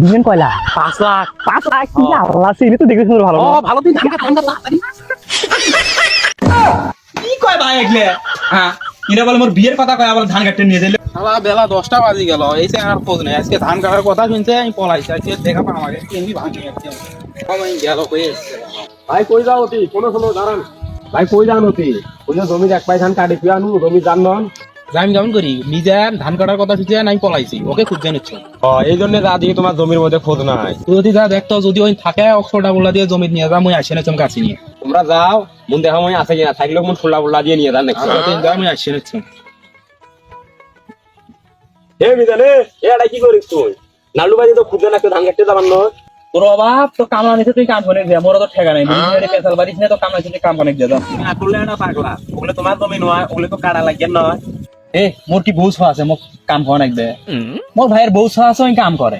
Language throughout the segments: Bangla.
দিবেন কয়লা? পাঁচ লাখ। পাঁচ লাখ? কি আল্লাহ সিনি তো সুন্দর ভালো ও ভালো তুই তাড়াতাড়ি। কি কয় ভাই এগলে? হ্যাঁ এরা বলে মোর বিয়ের কথা কয় আবার ধান কাটতে নিয়ে শালা বেলা দশটা বাজে গেল এই সে আর খোঁজ নেই। আজকে ধান কাটার কথা শুনছে আমি পলাইছি। আজকে দেখা পাম আগে এমনি ভাঙি যাচ্ছে। সময় গেল কয়ে এসছে। ভাই কই যাও অতি? কোনো শোনো দাঁড়ান। ভাই কই যান অতি? ওই যে জমির এক পাই ধান কাটি আনু জমি জান নন আমি কেমন করি নিজে ধান কাটার কথা শুনছে আমি পলাইছি ওকে খুঁজতে নিচ্ছ। এই জন্য যা দিয়ে তোমার জমির মধ্যে খোঁজ নাই। তুই যদি যা দেখতো যদি ওই থাকে অক্সরটা বলা দিয়ে জমি নিয়ে যা মুই আসে না চমকে আসি নিয়ে। তোমরা যাও মন দেখা মই আছে কিনা থাকলেও মন ফুল্লা ফুল্লা দিয়ে নিয়ে যান নাকি আমি আসে নিচ্ছ হে মিজানে এ এটা কি করিস তুই? নালু বাজি তো খুঁজে নাকি ধান কাটতে যাবার নয়। তোর অভাব তো কামলা নিতে তুই কাম করে দিয়া মোর তো ঠেকা নাই। পেশাল বাড়িস না তো কামলা নিতে কাম অনেক দিয়া না করলে না পাগলা। ওগুলো তোমার জমি নয় ওগুলো তো কাটা লাগে নয়। এ মোর কি বউ আছে মোক কাম করা নাকবে মোর ভাইয়ের বউ ছ আছে কাম করে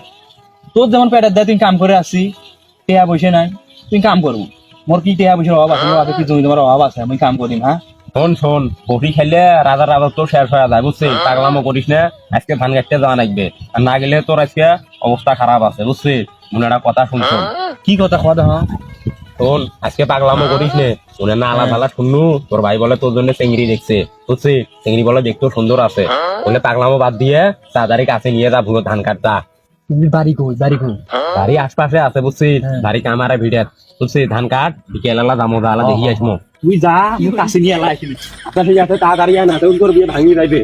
তোর যেমন পেটের দেয় তুই কাম করে আসি টেয়া বসে নাই তুই কাম করব মোর কি টেয়া বসে অভাব আছে আছে কি জমি তোমার অভাব আছে আমি কাম করিম হ্যাঁ শোন শোন বটি খেললে রাজা রাজা তোর শেষ হয়ে যায় বুঝছিস পাগলামো করিস না? আজকে ধান কাটতে যাওয়া লাগবে আর না গেলে তোর আজকে অবস্থা খারাপ আছে বুঝছিস মনে একটা কথা শুনছো কি কথা খাওয়া হ্যাঁ শোন আজকে পাগলামো করিস নে? মনে না আলাদা আলাদা শুননু। তোর ভাই বলে তোর জন্য চেংড়ি দেখছে। বুঝছিস? চেংড়ি বলে দেখতেও সুন্দর আছে। বলে পাগলামো বাদ দিয়ে তাড়াতাড়ি কাছে নিয়ে যা ভুলো ধান কাটতা। বাড়ি কই? বাড়ি কই? বাড়ি আশপাশে আছে বুঝছিস? বাড়ি কামারে ভিড়ে। বুঝছিস? ধান কাট বিকেলা দামো দালা দেখি আসমো। তুই যা মুখ কাছে নিয়ে এলা আসিবি ঠিক আছে তাড়াতাড়ি আয় না তো তোর বিয়ে ভাঙি যাইবে।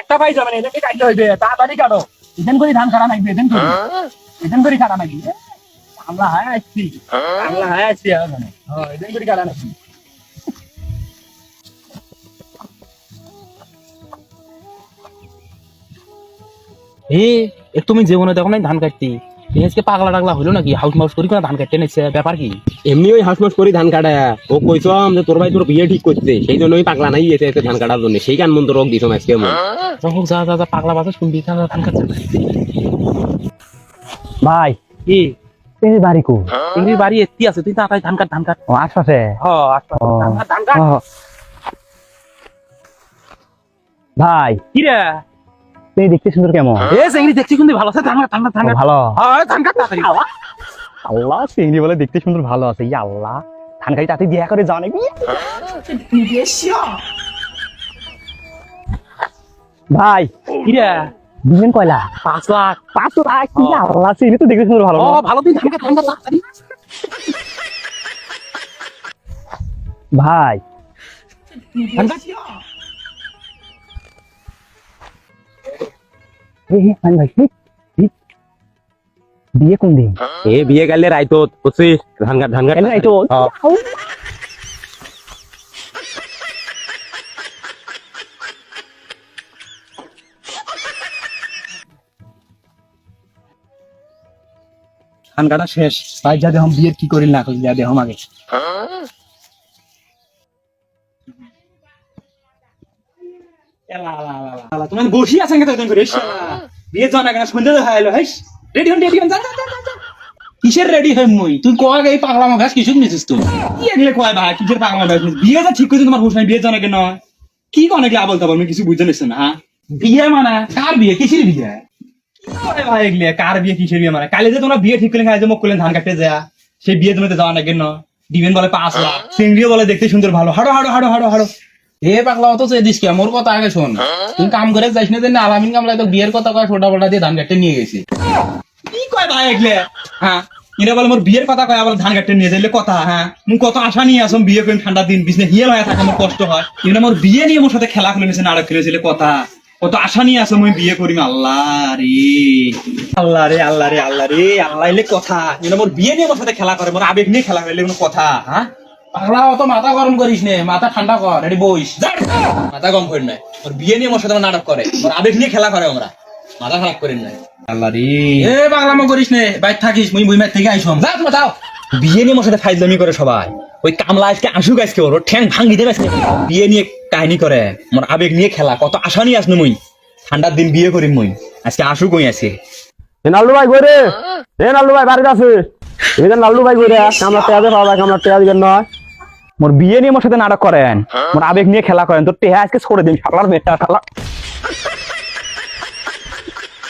একটা পাই যাবেন এটাকে কাটতে হইবে। তাড়াতাড়ি কাটো। এখান করে ধান এখান করে এখান করে আমরা হায় আসছি আমরা হায় আসছি মানে। হ্যাঁ করে এ এ তুমি জীবনে দেখো নাই ধান কাটতি? আজকে পাগলা টাগলা হইল নাকি? হাউস মাউস করি ধান কাটতে নিচ্ছে ব্যাপার কি? এমনি ওই হাউস মাউস করি ধান কাটা। ও কইছম যে তোর ভাই তোর বিয়ে ঠিক করছে। সেই জন্য ওই পাগলা নাই এসে ধান কাটার জন্য। সেই কান মন তো রোগ দিছ আজকে হোক যা যা যা পাগলা বাজে শুনবি ধান ধান কাটছে ভাই কি? এই বাড়ি কো? তুমি বাড়ি এত্তি আছে তুই তাড়াতাড়ি ধান কাট ধান কাট। ও আশপাশে? হ ও। ধান কাট ধান কাট। ভাই। কি রে তুমি দেখতে সুন্দর কেমন? এ চেংড়ি দেখছি কিন্তু ভালো আছে ধান কাট ধান কাট ধান কাট। ভালো। হ্যাঁ ধান কাট তাড়াতাড়ি। আল্লাহ চিংড়ি বলে দেখতে সুন্দর ভালো আছে। ইয়া আল্লাহ। ধান কাটি তাতে বিয়া করে যাও নাকি? ভাই। কি রে দিবেন কয়লা? পাঁচ লাখ পাঁচ লাখ কি আল্লাহ চিংড়ি তো দেখতে সুন্দর ভালো ভালো তাড়াতাড়ি। ভাই। ঠিক বিয়ে কোন দিন? এ বিয়ে গেলে রাইতো বুঝছিস? ধান কাট ধান ধান শেষ। ভাই, যা দেহম, বিয়ের কি করিল না আগে। তোমার বসি আছেন কে কেন সন্ধ্যা দেখা এলো রেডি হন রেডি হন। কিসের রেডি মুই? তুই কয় পাগলা মাগাস কিছু নিছিস কি এগুলো কয় ভাই, কিসের পাগলা ভাই বিয়ে যা ঠিক করছে তোমার বসে বিয়ে জানা কেন কি কোন এগুলো আবল তাবল কিছু বুঝতে নিচ্ছি না বিয়ে মানে? কার বিয়ে? কিসের বিয়ে? কার বিয়ে কিসের বিয়ে মানে? কালে যে তোমরা বিয়ে ঠিক করলে যে মুখ করলেন ধান কাটতে যা সেই বিয়ে তুমি যাওয়া না? কেন বলে পাঁচ লাখ চিংড়িও বলে দেখতে সুন্দর ভালো। হাড়ো হাড়ো হাড়ো হাড়ো হাড়ো। এ পাগলা অত চেয়ে দিস মোর কথা আগে শোন। তুই কাম করে যাইস না দেন আলামিন কামলা তো বিয়ের কথা কয় ছোটা বটা দিয়ে ধান কাটতে নিয়ে গেছি। কি কয় ভাই এগুলো? হ্যাঁ এরা বলে মোর বিয়ের কথা কয় আবার ধান কাটতে নিয়ে যাইলে কথা হ্যাঁ। মুখ কত আশা নিয়ে আসম বিয়ে করিম ঠান্ডা দিন বিজনে হিয়ে হয়ে থাকে আমার কষ্ট হয়। এরা মোর বিয়ে নিয়ে মোর সাথে খেলা খেলে নিয়েছে নাটক খেলেছিল কথা। কত আশা নিয়ে আসো মুই বিয়ে করিম আল্লাহ রে আল্লাহ রে আল্লাহ রে আল্লাহ রে আল্লাহ এলে কথা। এরা মোর বিয়ে নিয়ে মোর সাথে খেলা করে, মোর আবেগ নিয়ে খেলা করে কথা হ্যাঁ পাগলা, অত মাথা গরম করিস নে, মাথা ঠান্ডা কর, রেডি বইস। মাথা কম করেন নাই। মোর বিয়ে নিয়ে মোর সাথে আমার নাটক করে, মোর আবেগ নিয়ে খেলা করে আমরা। মাথা খারাপ করেন নাই। আল্লাহ রে এ পাগলা মো করিস নে, বাইর থাকিস, মুই বইমার থেকে আইসম। যা তুমি বিয়ে নিয়ে মোর সাথে ফাইজলামি করে সবাই। ওই কামলা আজকে আসুক আজকে ওর ঠ্যাং ভাঙি দেবে আজকে। বিয়ে নিয়ে কাহিনী করে মোর আবেগ নিয়ে খেলা, কত আশা নিয়ে আসনো মুই ঠান্ডার দিন বিয়ে করিম মুই আজকে আসুক ওই আছে এ নালু ভাই কই রে? এ নালু ভাই বাড়িতে আছে এই যে নালু ভাই কই রে? কামলা টেয়াদে পাওয়া কামলা টেয়া দিবেন নয় মোর বিয়ে নিয়ে মোর সাথে নাটক করেন, মোর আবেগ নিয়ে খেলা করেন তো টেহা আজকে ছড়ে দিন, শালার মেয়েটা শালা।